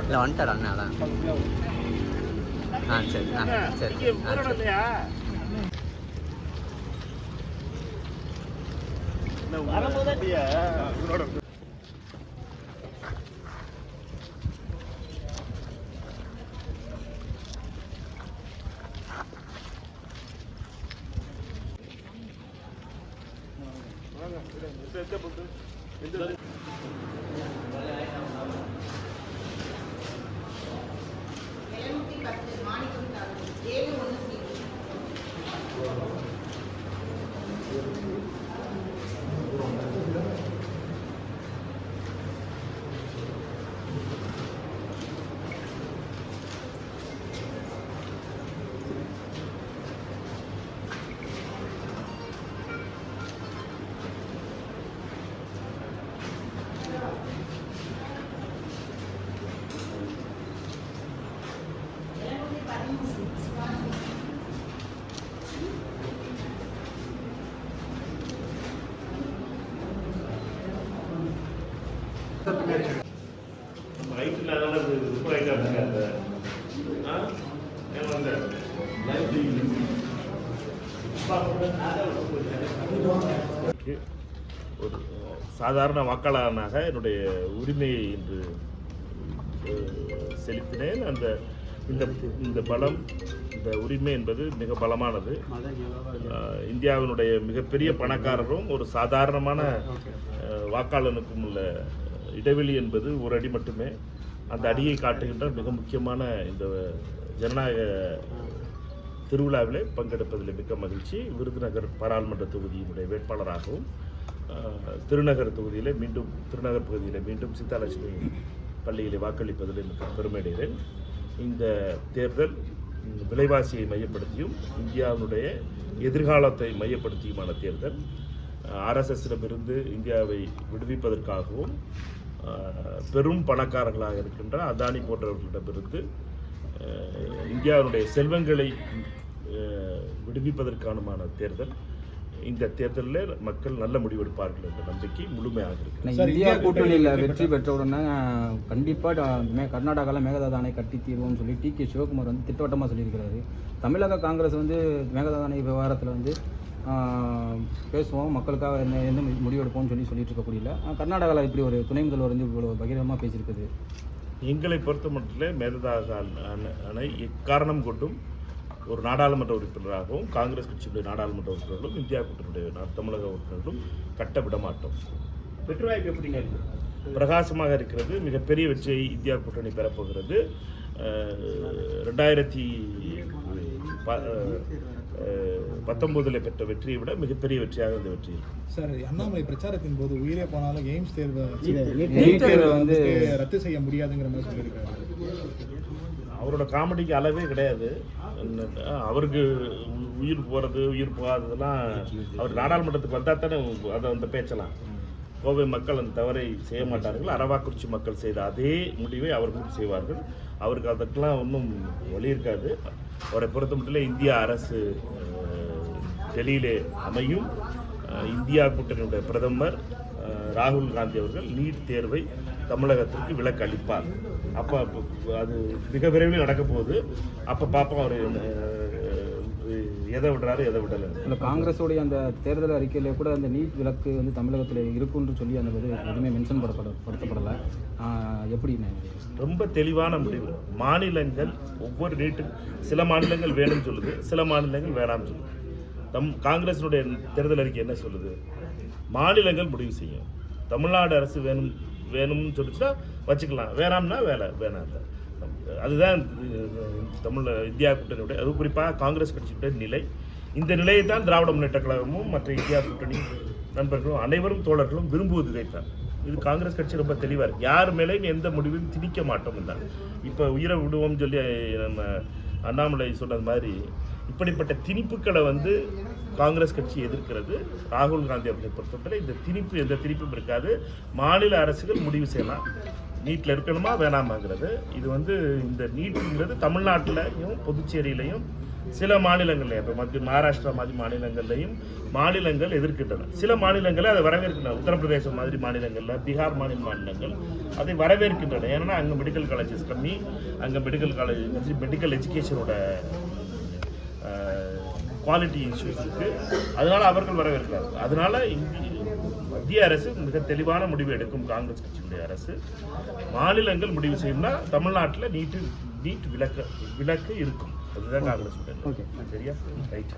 இல்லை வந்துட்டார் அண்ணா? அதான். ஆ சரி. ஆ சரி. ஆ சரி. வரும்போது அதனால அது ஒரு சாதாரண வாக்காளராக என்னுடைய உரிமையை இன்று செலுத்தினேன். அந்த இந்த இந்த பலம் இந்த உரிமை என்பது மிக பலமானது. இந்தியாவினுடைய மிகப்பெரிய பணக்காரரும் ஒரு சாதாரணமான வாக்காளனுக்கும் உள்ள இடைவெளி என்பது ஒரு அடி மட்டுமே. அந்த அடியை காட்டுகின்ற மிக முக்கியமான இந்த ஜனநாயக திருவிழாவிலே பங்கெடுப்பதில் மிக்க மகிழ்ச்சி. விருதுநகர் பாராளுமன்ற தொகுதியினுடைய வேட்பாளராகவும் திருநகர் தொகுதியிலே மீண்டும் திருநகர் பகுதியில் மீண்டும் சீதாலட்சுமி பள்ளியில் வாக்களிப்பதில் மிக பெருமையடைகிறேன் இந்த தேர்தல் விலைவாசியை மையப்படுத்தியும் இந்தியாவினுடைய எதிர்காலத்தை மையப்படுத்தியுமான தேர்தல் ஆர்எஸ்எஸ்ஸிடமிருந்து இந்தியாவை விடுவிப்பதற்காகவும் பெரும் பணக்காரர்களாக இருக்கின்ற அதானி போன்றவர்களிடமிருந்து அஹ், இந்தியாவினுடைய செல்வங்களை அஹ், விடுவிப்பதற்கானமான தேர்தல். இந்த தேர்தலில் மக்கள் நல்ல முடிவெடுப்பார்கள் என்ற நம்பிக்கை முழுமையாக இருக்கு இந்தியா கூட்டணியில் கூட்டணி வெற்றி பெற்ற உடனே கண்டிப்பாக மே கர்நாடகாவில் மேகதாது அணை கட்டி தீர்வோம்னு சொல்லி டி கே சிவகுமார் வந்து திட்டவட்டமாக சொல்லியிருக்கிறாரு. தமிழக காங்கிரஸ் வந்து மேகதாது அணை விவகாரத்தில் வந்து பேசுவோம். மக்களுக்காக என்ன என்ன முடிவெடுப்போம்னு சொல்லி சொல்லிட்டு இருக்கக்கூடிய கர்நாடகாவில் இப்படி ஒரு துணை முதல்வர் வந்து இவ்வளோ பகிரங்கமாக பேசியிருக்குது. எங்களை பொறுத்த மட்டும் மேகதாக அணை- எக்காரணம் கொண்டும் ஒரு நாடாளுமன்ற உறுப்பினராகவும் காங்கிரஸ் கட்சியுடைய நாடாளுமன்ற உறுப்பினர்களும் இந்தியா கூட்டணியுடைய தமிழக உறுப்பினர்களும் கட்ட விட மாட்டோம் வெற்றி வாய்ப்பு எப்படிங்க இருக்கு? பிரகாசமாக இருக்கிறது. மிகப்பெரிய வெற்றியை இந்தியா கூட்டணி பெறப்போகிறது. ரெண்டாயிரத்தி பத்தொன்பதுல பெற்ற வெற்றியை விட மிகப்பெரிய வெற்றியாக இந்த வெற்றி சார் அண்ணாமலை பிரச்சாரத்தின் போது உயிரே போனாலும் எய்ம்ஸ் தேர்வை வந்து ரத்து செய்ய முடியாதுங்கிற மாதிரி சொல்லியிருக்காரு. அவரோட காமெடிக்கு அளவே கிடையாது. அவருக்கு உயிர் போகிறது உயிர் போகாததெல்லாம் அவர் நாடாளுமன்றத்துக்கு வந்தால் தானே அதை அந்த பேச்சலாம் கோவை மக்கள் அந்த தவறை செய்ய மாட்டார்கள். அரவாக்குறிச்சி மக்கள் செய்த அதே முடிவை அவர்களும் செய்வார்கள். அவருக்கு அதற்கெல்லாம் ஒன்றும் வழி இருக்காது. அவரை பொறுத்த மட்டும் இந்திய அரசு டெல்லியிலே அமையும். இந்தியா கூட்டணியுடைய பிரதமர் ராகுல் காந்தி அவர்கள் நீட் தேர்வை தமிழகத்திற்கு விலக்கு அளிப்பார். அப்போ அது மிக விரைவில் நடக்க போகுது அப்போ பார்ப்போம் அவர் எதை விடுறாரு எதை விடலை? இல்லை காங்கிரஸோடைய அந்த தேர்தல் அறிக்கையில கூட அந்த நீட் விலக்கு வந்து தமிழகத்தில் இருக்குன்னு சொல்லி அந்த இது எதுவுமே மென்ஷன் படுத்தப்பட படுத்தப்படலை. எப்படின்னு ரொம்ப தெளிவான முடிவு. மாநிலங்கள் ஒவ்வொரு நீட்டு சில மாநிலங்கள் வேணும்னு சொல்லுது சில மாநிலங்கள் வேணாம்னு சொல்லுது. தம் காங்கிரஸினுடைய தேர்தல் அறிக்கை என்ன சொல்லுது? மாநிலங்கள் முடிவு செய்யும். தமிழ்நாடு அரசு வேணும் வேணும்னு சொல்லிச்சுன்னா வச்சுக்கலாம். வேணாம்னா வேலை வேணாம். அதுதான் தமிழ் இந்தியா கூட்டணியுடைய அது குறிப்பாக காங்கிரஸ் கட்சியுடைய நிலை. இந்த நிலையை தான் திராவிட முன்னேற்ற கழகமும் மற்ற இந்தியா கூட்டணி நண்பர்களும் அனைவரும் தோழர்களும் விரும்புவது இதைத்தான். இது காங்கிரஸ் கட்சி ரொம்ப தெளிவாக இருக்குது யார் மேலேயும் எந்த முடிவையும் திணிக்க மாட்டோம் தான் இப்போ உயிரை விடுவோம்னு சொல்லி நம்ம அண்ணாமலை சொன்னது மாதிரி இப்படிப்பட்ட திணிப்புகளை வந்து காங்கிரஸ் கட்சி எதிர்க்கிறது. ராகுல் காந்தி அவர்களை பொறுத்தவரை இந்த திணிப்பு எந்த திணிப்பும் இருக்காது. மாநில அரசுகள் முடிவு செய்யலாம். நீட்டில் இருக்கணுமா வேணாமாங்கிறது. இது வந்து இந்த நீட்டுங்கிறது தமிழ்நாட்டிலையும் புதுச்சேரியிலையும் சில மாநிலங்கள்லையும் இப்போ மத்திய மகாராஷ்டிரா மாதிரி மாநிலங்கள்லையும் மாநிலங்கள் எதிர்க்கின்றன. சில மாநிலங்களை அதை வரவேற்கின்றன. உத்தரப்பிரதேசம் மாதிரி மாநிலங்களில் பீகார் மாநில மாநிலங்கள் அதை வரவேற்கின்றன. ஏன்னா அங்கே மெடிக்கல் காலேஜஸ் கம்மி. அங்கே மெடிக்கல் காலேஜ் மெடிக்கல் எஜுகேஷனோட குவாலிட்டி இஷ்யூஸ் இருக்குது அதனால அவர்கள் வரவேற்கிறார்கள். அதனால் இங்கே மத்திய அரசு மிக தெளிவான முடிவு எடுக்கும் காங்கிரஸ் கட்சியினுடைய அரசு. மாநிலங்கள் முடிவு செய்யும்னா தமிழ்நாட்டில் நீட்டு நீட் விலக்கு விலக்கு இருக்கும். அதுதான் காங்கிரஸ் சரியா? ரைட்